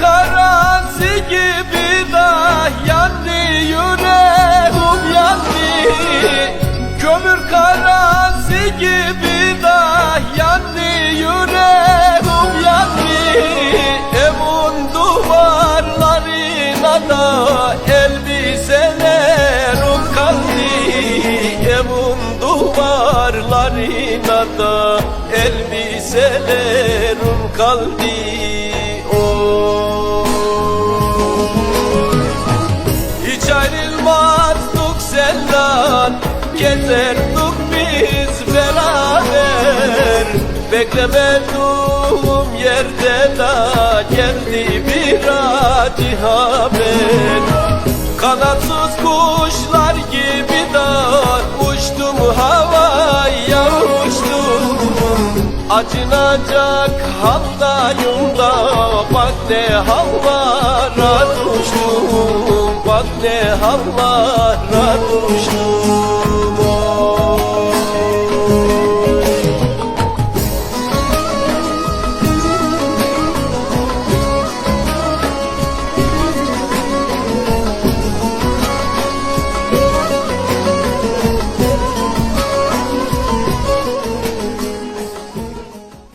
karası gibi da yandı yüreğim yandı. Kömür karası gibi da yandı yüreğim yandı. Evun duvarlarına da elbiselerim kaldı. Evun duvarlarına da elbiselerim kaldı. Ayrılmazdık senden Gezerdik biz beraber. Beklemediğim yerde de geldi bir acı haber Kanatsız kuşlar gibi de uçtum havaya uçtum Acınacak haldayım da bak ne düştüm Bak ne hallara düştüm